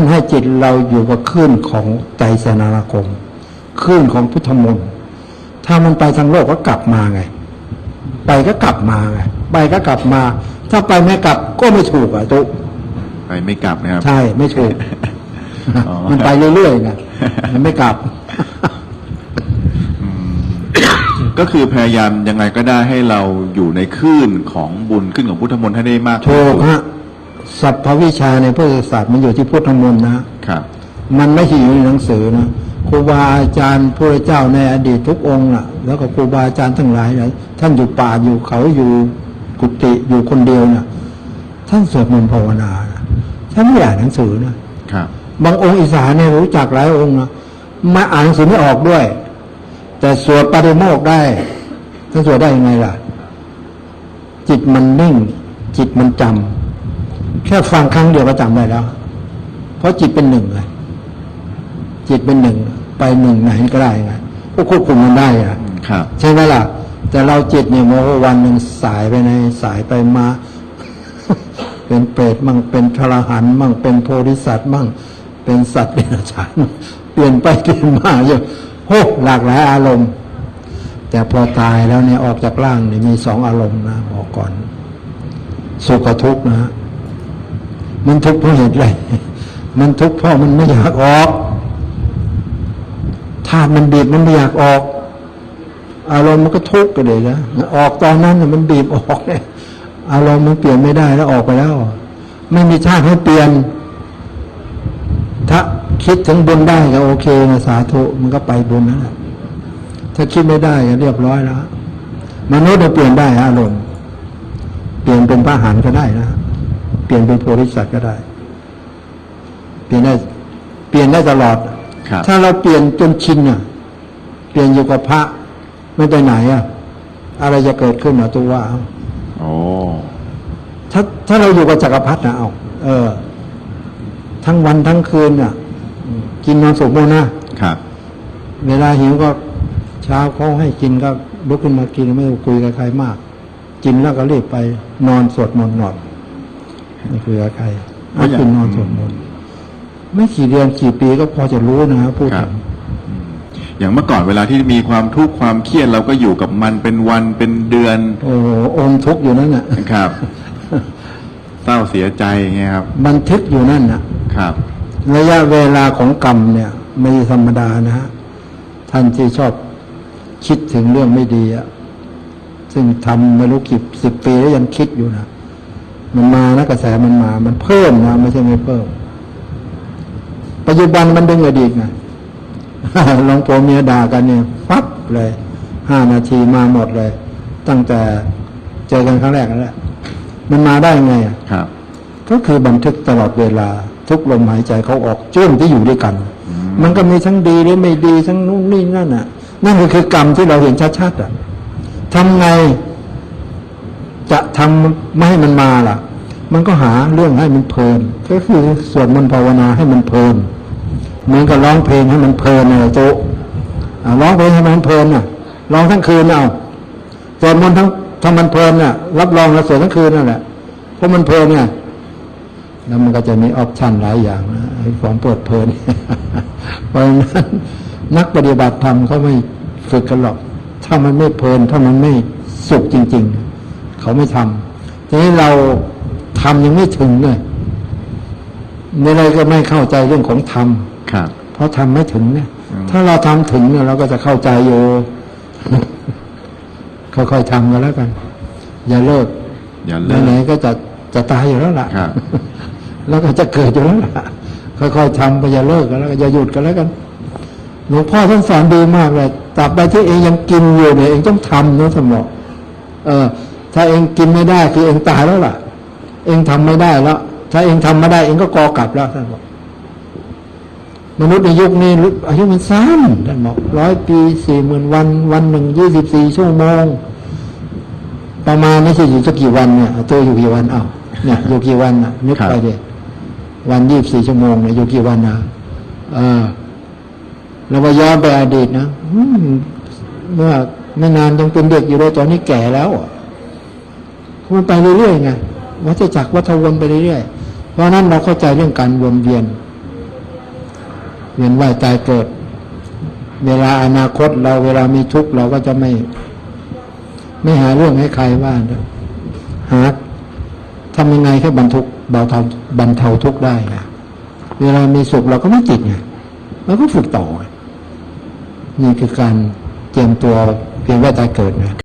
านให้จิตเราอยู่กับคลื่นของใจสนารคมคลื่นของพุทธมนต์ถ้ามันไปทางโลกก็กลับมาไง ไปก็กลับมาไงไปก็กลับมา ถ้าไปไม่กลับก็ไม่ถูกอะตุ๊กไปไม่กลับนะครับ ใช่ไม่ถูกอ๋อมันไปเรื่อยๆไงมันไม่กลับก็คือพยายามยังไงก็ได้ให้เราอยู่ในคลื่นของบุญขึ้นของพุทธมนต์ให้ได้มากที่ถูกสุดฮะ สัพพวิชาในพุทธศาสตร์มันอยู่ที่พุทธมนต์นะครับ มันไม่ใช่อยู่ในหนังสือนะครูบาอาจารย์พระเจ้าในอดีตทุกองค์น่ะ แล้วก็ครูบาอาจารย์ทั้งหลายนะท่านอยู่ป่าอยู่เขาอยู่กุฏิอยู่คนเดียวน่ะท่านสวดมนต์ภาวนานะท่านไม่อ่านหนังสือนะครับ บางองค์อีสานเนี่ยรู้จักหลายองค์นะมาอ่านหนังสือไม่ออกด้วย แต่สวดปาฏิโมกข์ได้ท่านสวดได้ยังไงล่ะ จิตมันนิ่ง จิตมันจำ แค่ฟังครั้งเดียวก็จำได้แล้ว เพราะจิตเป็นหนึ่งไงจิตเป็นหนึ่งไปหนึ่งไหนก็ได้ไงก็ควบคุมมันได้อะครับใช่ไหมล่ะ แต่เราจิตเนี่ยโมวันหนึ่งสายไปในสายไปมา เป็นเปรตมั่งเป็นทรหันต์มั่งเป็นโพธิสัตว์มั่งเป็นสัตว์เดรัจฉานมั่งเปลี่ยนไปเปลี่ยนมาเยอะโหหลากหลายอารมณ์ แต่พอตายแล้วเนี่ยออกจากร่างเนี่ยมีสองอารมณ์นะบอกก่อน สุขกับทุกข์นะฮะ มันทุกข์เพราะเหตุอะไรมันทุกข์เพราะมันไม่อยากออกธาตุมันบีบมันไม่อยากออกอารมณ์มันก็ทุกข์กันเลยนะออกตอนนั้นน่ะมันบีบออกเนี่ยอารมณ์มันเปลี่ยนไม่ได้แล้วออกไปแล้ว ไม่มีชาติให้เปลี่ยน ถ้าคิดถึงบุญได้ก็โอเคนะสาธุมันก็ไปบุญนั่นแหละถ้าคิดไม่ได้ก็เรียบร้อยแล้วมนุษย์เนี่ยเปลี่ยนได้อารมณ์เปลี่ยนเป็นพระหันก็ได้นะ เปลี่ยนเป็นโพธิสัตว์ก็ได้ เปลี่ยนได้เปลี่ยนได้ตลอดครับถ้าเราเปลี่ยนจนชินอะ เปลี่ยนอยู่กับพระไม่ไปไหนอะ อะไรจะเกิดขึ้นมาตัวว่าเอาโอ้ถ้าถ้าเราอยู่กับจักรพรรดินะเอาเออ ทั้งวันทั้งคืนอะอืมกินนอนสุกโมงนะครับ เวลาหิวก็เช้าเขาให้กินก็ลุกขึ้นมากินไม่ต้องคุยกับใครมาก กินแล้วก็รีบไปนอนสวดมนต์นอน ไม่คุยกับใครเพราะเอาอย่างกินนอนสวดมนต์ไม่กี่เดือนกี่ปีก็พอจะรู้นะครับพูดครัถึบงอย่างเมื่อก่อนเวลาที่มีความทุกข์ความเครียดเราก็อยู่กับมันเป็นวันเป็นเดือน โอ้โหอมทุกข์อยู่นั่นน่ะครับเศร้าเสียใจอย่างเงี้ยครับ บันทึกอยู่นั่นน่ะ ครับ ระยะเวลาของกรรมเนี่ยไม่ธรรมดานะฮะท่านที่ชอบคิดถึงเรื่องไม่ดีอะซึ่งทำไม่รู้กี่สิบปีแล้วยังคิดอยู่นะ มันมานะกระแสมันมา มันเพิ่มนะไม่ใช่ไม่เพิ่ม ปัจจุบันมันดึงอดีตไงหลวงพ่อเมียด่ากันเนี่ยปั๊บเลยห้านาทีมาหมดเลย ตั้งแต่เจอกันครั้งแรกนั่นแหละมันมาได้ไงอะครับ ก็คือบันทึกตลอดเวลา ทุกลมหายใจเขาออกช่วงที่อยู่ด้วยกัน มันก็มีทั้งดีและไม่ดีทั้งนู่นนี่นั่นน่ะ นั่นก็คือกรรมที่เราเห็นชัดๆอะทำไง จะทำไม่ให้มันมาล่ะ มันก็หาเรื่องให้มันเพลิน ก็คือสวดมนต์ภาวนาให้มันเพลิน เหมือนกับร้องเพลงให้มันเพลินเลยโจอะร้องเพลงให้มันเพลินน่ะร้องทั้งคืนเอาสวดมนต์ทั้งถ้ามันเพลินน่ะ รับรองเราสวดทั้งคืนนั่นแหละเพราะมันเพลินไงแล้วมันก็จะมีออปชันหลายอย่างนะไอ้ของเปิดเพลินเพราะฉะนั้นนักปฏิบัติธรรมเขาไม่ฝึกกันหรอก ถ้ามันไม่เพลิน ถ้ามันไม่สุขจริง ๆ เขาไม่ทำทีนี้เราทำยังไม่ถึงเลยในอะไรก็ไม่เข้าใจเรื่องของธรรมครับเพราะทำไม่ถึงเนี่ยอืมถ้าเราทำถึงเนี่ยเราก็จะเข้าใจอยู่ค่อยๆทำกันแล้วกัน อย่าเลิกอย่าเลิกไหนๆก็จะจะตายอยู่แล้วล่ะครับแล้วก็จะเกิดอยู่แล้วล่ะค่อยๆทำไปอย่าเลิกกันแล้วก็อย่าหยุดกันแล้วกันหลวงพ่อท่านสอนดีมากเลยตราบใดที่เองยังกินอยู่เนี่ยเองต้องทำนะสมองเออ ถ้าเองกินไม่ได้คือเองตายแล้วล่ะ เองทำไม่ได้แล้ว ถ้าเองทำไม่ได้ เองก็กอกลับแล้วท่านบอกมนุษย์ในยุคนี้อายุมันสั้นท่านบอกร้อยปีสี่หมื่นวัน วันหนึ่งยี่สิบสี่ชั่วโมง ประมาณไม่ใช่อยู่สักกี่วันเนี่ยตัวอยู่กี่วันอ้าวเนี่ยอยู่กี่วันอะนึกไปเดียวันยี่สิบสี่ชั่วโมงเนี่ยอยู่กี่วันนะเออเราไปย้อนไปอดีตนะเมื่อไม่นานยังเป็นเด็กอยู่เลยตอนนี้แก่แล้วอะ มันไปเรื่อยๆไงวัฏจักรวัฏวนไปเรื่อยๆเพราะนั้นเราเข้าใจเรื่องการวนเวียน เวียนว่ายตายเกิด เวลาอนาคตเราเวลามีทุกข์เราก็จะไม่ ไม่หาเรื่องให้ใครว่านะหาทำยังไงแค่บรรทุกเบาเทาบรรเทาทุกข์ได้นะเวลามีสุขเราก็ไม่ติดไงเราก็ฝึกต่อไงนี่คือการเตรียมตัวเพียงว่าตายเกิดนะ